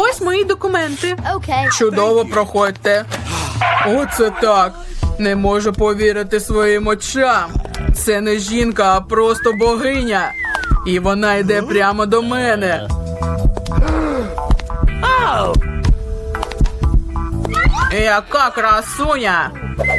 Ось мої документи. Okay. Чудово проходьте. Оце так. Не можу повірити своїм очам. Це не жінка, а просто богиня. І вона йде прямо до мене. Яка красуня!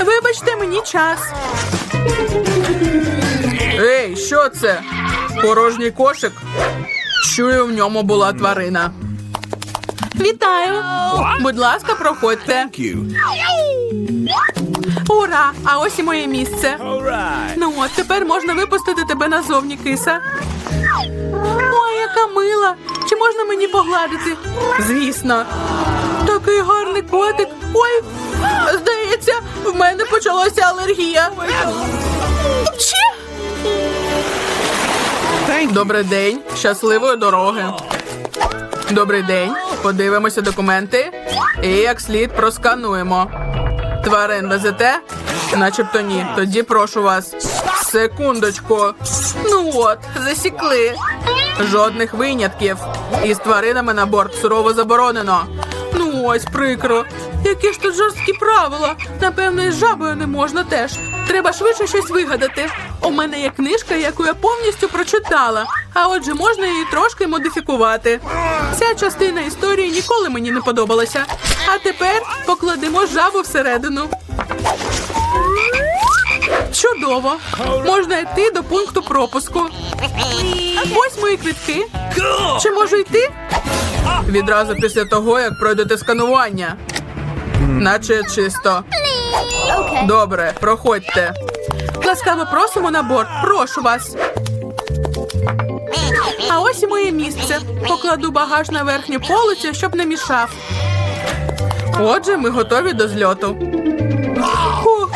Вибачте мені час. Ей, що це? Порожній кошик? Чую, в ньому була тварина. Вітаю! Будь ласка, проходьте. Thank you. Ура! А ось і моє місце. All right. Ну от тепер можна випустити тебе назовні, киса. Ой, яка мила! Чи можна мені погладити? Звісно. Такий гарний котик. Ой, здається, в мене почалася алергія. Добрий день. Щасливої дороги. Добрий день. Подивимося документи. І як слід проскануємо. Тварин везете? Начебто ні. Тоді прошу вас. Секундочку. Ну от, засікли. Жодних винятків. Із тваринами на борт сурово заборонено. Ну ось прикро. Які ж тут жорсткі правила. Напевно, із жабою не можна теж. Треба швидше щось вигадати. У мене є книжка, яку я повністю прочитала. А отже, можна її трошки модифікувати. Ця частина історії ніколи мені не подобалася. А тепер покладемо жабу всередину. Чудово! Можна йти до пункту пропуску. Ось мої квітки. Чи можу йти? Відразу після того, як пройдете сканування. Наче чисто. Добре, проходьте. Ласкаво просимо на борт. Прошу вас. А ось і моє місце. Покладу багаж на верхню полицю, щоб не мішав. Отже, ми готові до зльоту.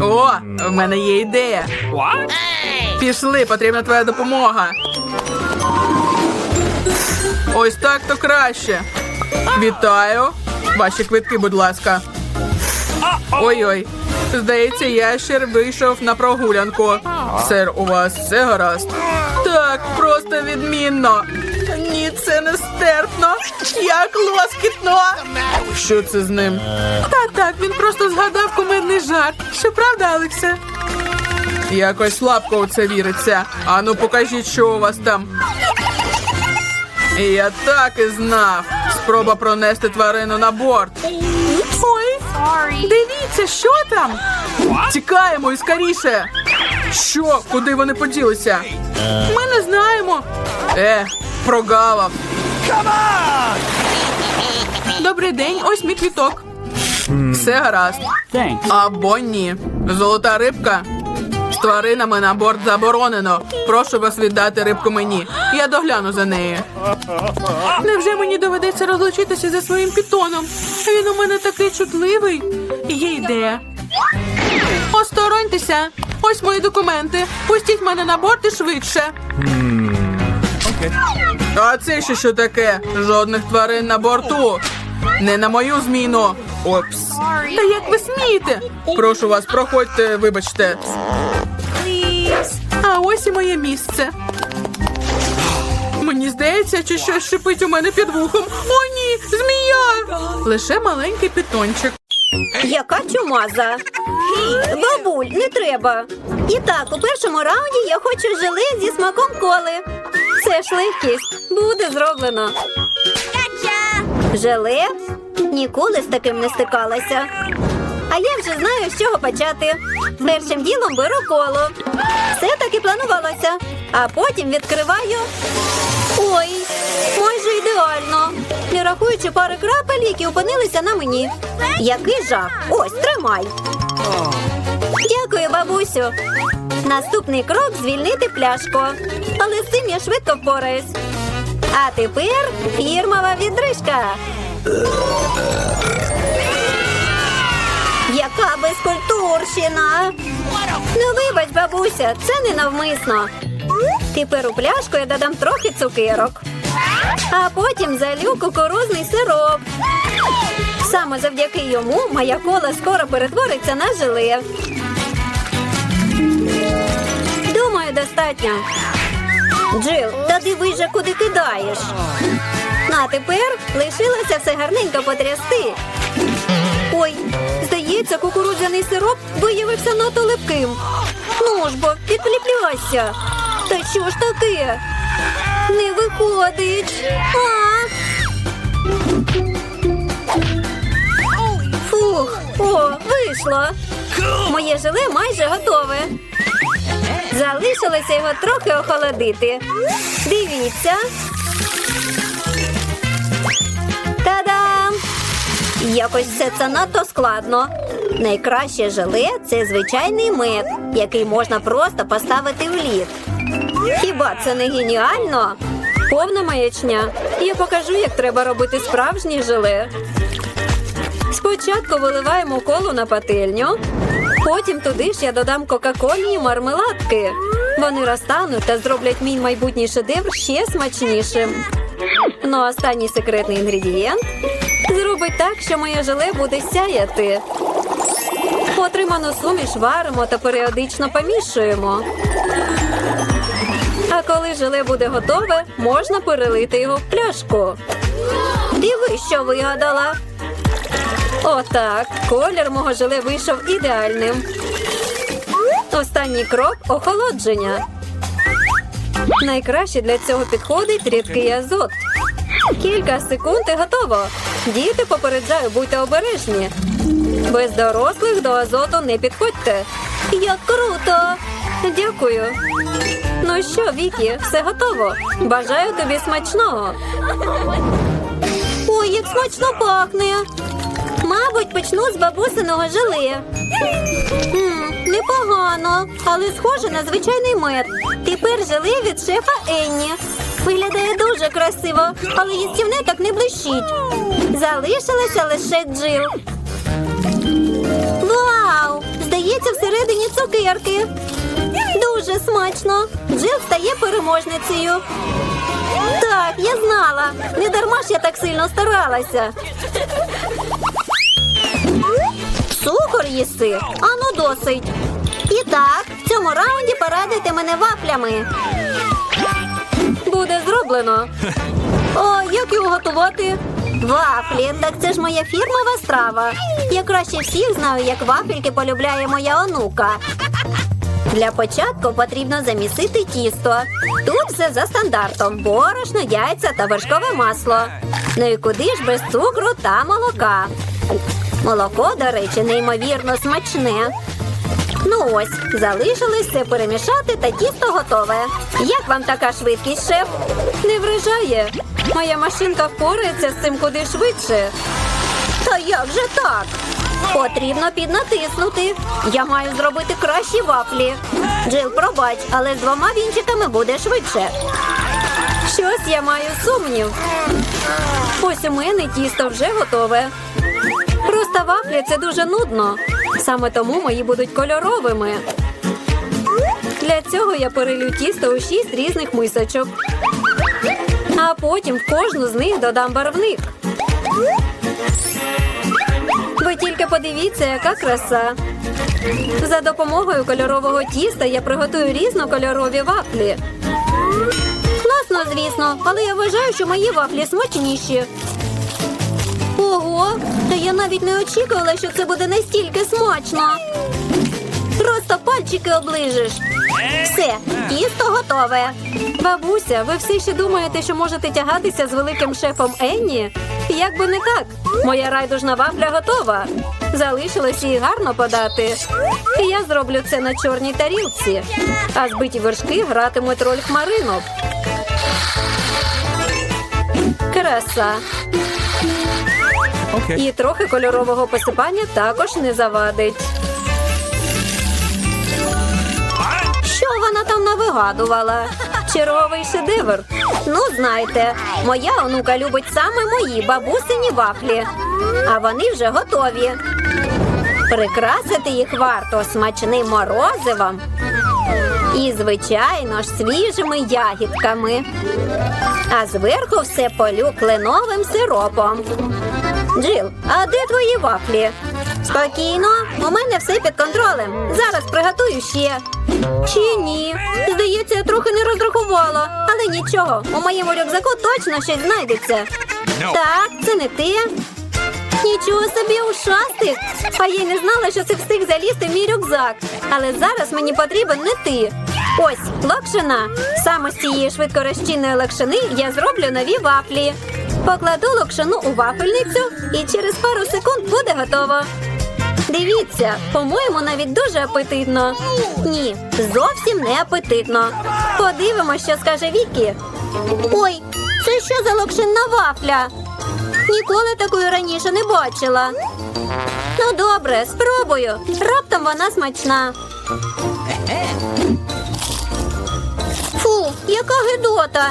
О, в мене є ідея. Пішли, потрібна твоя допомога. Ось так то краще. Вітаю. Ваші квитки, будь ласка. Ой-ой. Здається, ящер вийшов на прогулянку. Сер, у вас все гаразд? Так, просто відмінно. Ні, це не стерпно. Як лоскітно. Що це з ним? Так, так, він просто згадав кумедний жарт. Що правда, Алексе? Якось слабко у це віриться. Ану, покажіть, що у вас там. Я так і знав. Спроба пронести тварину на борт. Дивіться, що там? Тікаємо і скоріше. Що? Куди вони поділися? Ми не знаємо. Е, прогавав. Добрий день, ось мій квіток. Все гаразд. Або ні. Золота рибка. Тваринами на борт заборонено. Прошу вас віддати рибку мені. Я догляну за нею. Невже мені доведеться розлучитися зі своїм пітоном? Він у мене такий чутливий. Є ідея. Остороньтеся. Ось мої документи. Пустіть мене на борт і швидше. А це ще що таке? Жодних тварин на борту. Не на мою зміну. Опс. Та як ви смієте? Прошу вас, проходьте, вибачте. А ось і моє місце. Мені здається, чи щось шипить у мене під вухом. О, ні, змія! Лише маленький питончик. Яка чумаза? Бабуль, не треба. І так, у першому раунді я хочу желе зі смаком коли. Це ж легкість. Буде зроблено. Желе? Ніколи з таким не стикалася. Я вже знаю, з чого почати. Першим ділом беру коло. Все так і планувалося. А потім відкриваю. Ой, майже ідеально. Не рахуючи пари крапель, які опинилися на мені. Який жах! Ось, тримай. Дякую, бабусю. Наступний крок звільнити пляшку. Але з цим я швидко впораюсь. А тепер фірмова відрижка. Яка безкультурщина. Ну, вибач, бабуся, це не навмисно. Тепер у пляшку я додам трохи цукерок. А потім залю кукурузний сироп. Саме завдяки йому моя кола скоро перетвориться на желе. Думаю, достатньо. Джил, та дивись же, куди кидаєш. А тепер лишилося все гарненько потрясти. Ой, здається, кукурудзяний сироп виявився надто липким. Ну ж бо, підліпляйся. Та що ж таке? Не виходить. А! Фух, о, вийшло. Моє желе майже готове. Залишилося його трохи охолодити. Дивіться. Якось все це надто складно. Найкраще желе це звичайний мед, який можна просто поставити в лід. Хіба це не геніально? Повна маячня. Я покажу, як треба робити справжнє желе. Спочатку виливаємо колу на пательню, потім туди ж я додам кока-колі і мармеладки. Вони розтануть та зроблять мій майбутній шедевр ще смачнішим. Ну, а останній секретний інгредієнт зробить так, що моє желе буде сяяти. Отриману суміш варимо та періодично помішуємо. А коли желе буде готове, можна перелити його в пляшку. Диви, що вигадала. Отак, колір мого желе вийшов ідеальним. Останній крок охолодження. Найкраще для цього підходить рідкий азот. Кілька секунд і готово. Діти попереджаю, будьте обережні. Без дорослих до азоту не підходьте. Як круто! Дякую. Ну що, Вікі, все готово. Бажаю тобі смачного. Ой, як смачно пахне. Мабуть, почну з бабусиного желе. Непогано, але схоже на звичайний мед. Тепер желе від шефа Енні. Виглядає дуже красиво, але їстівне так не блищить. Залишилася лише джил. Вау! Здається, всередині цукерки. Дуже смачно. Джил стає переможницею. Так, я знала. Не дарма ж я так сильно старалася. Цукор їси? Ану досить. І так, в цьому раунді порадуйте мене вафлями. Буде зроблено. О, як його готувати? Вафлі, так це ж моя фірмова страва. Я краще всіх знаю, як вафельки полюбляє моя онука. Для початку потрібно замісити тісто. Тут все за стандартом: борошно, яйця та вершкове масло. Ну і куди ж без цукру та молока? Молоко, до речі, неймовірно смачне. Ну ось, залишилось все перемішати та тісто готове. Як вам така швидкість, шеф? Не вражає. Моя машинка впорається з цим куди швидше. Та як же так? Потрібно піднатиснути. Я маю зробити кращі вафлі. Джил, пробач, але з двома вінчиками буде швидше. Щось я маю сумнів. Ось у мене тісто вже готове. Просто вафлі це дуже нудно. Саме тому мої будуть кольоровими. Для цього я перелю тісто у шість різних мисочок. А потім в кожну з них додам барвник. Ви тільки подивіться, яка краса. За допомогою кольорового тіста я приготую різнокольорові вафлі. Класно, звісно, але я вважаю, що мої вафлі смачніші. Та я навіть не очікувала, що це буде настільки смачно. Просто пальчики оближиш. Все, тісто готове. Бабуся, ви все ще думаєте, що можете тягатися з великим шефом Енні? Як би не так, моя райдужна вафля готова. Залишилось її гарно подати. Я зроблю це на чорній тарілці. А збиті вершки гратимуть роль хмаринок. Краса. Okay. І трохи кольорового посипання також не завадить. Що вона там навигадувала? Черговий шедевр. Ну, знаєте, моя онука любить саме мої бабусині вафлі, а вони вже готові. Прикрасити їх варто смачним морозивом і, звичайно ж, свіжими ягідками. А зверху все полю кленовим сиропом. Джил, а де твої вафлі? Спокійно, у мене все під контролем. Зараз приготую ще. Чи ні? Здається, я трохи не розрахувала. Але нічого, у моєму рюкзаку точно щось знайдеться. Так, це не ти. Нічого собі ушастик. А я не знала, що ти встиг залізти в мій рюкзак. Але зараз мені потрібен не ти. Ось, локшина. Саме з цієї швидкорозчинної локшини я зроблю нові вафлі. Покладу локшину у вафельницю і через пару секунд буде готово. Дивіться, по-моєму, навіть дуже апетитно. Ні, зовсім не апетитно. Подивимось, що скаже Вікі. Ой, це що за локшинна вафля? Ніколи такої раніше не бачила. Ну, добре, спробую. Раптом вона смачна. Фу, яка гидота.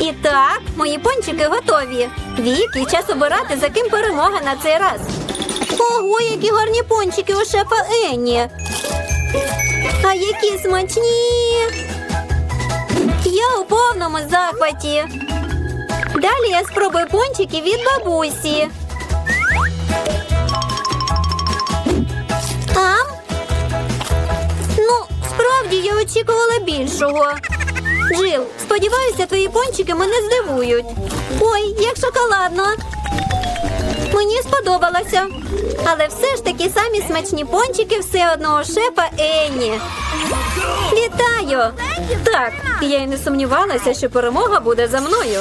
І так, мої пончики готові. Віки, час обирати, за ким перемога на цей раз. Ого, які гарні пончики у шефа Енні. А які смачні. Я у повному захваті. Далі я спробую пончики від бабусі. Ам? Ну, справді я очікувала більшого. Джил, сподіваюся, твої пончики мене здивують. Ой, як шоколадно. Мені сподобалося. Але все ж таки самі смачні пончики все одного шепа Енні. Вітаю! Так, я й не сумнівалася, що перемога буде за мною.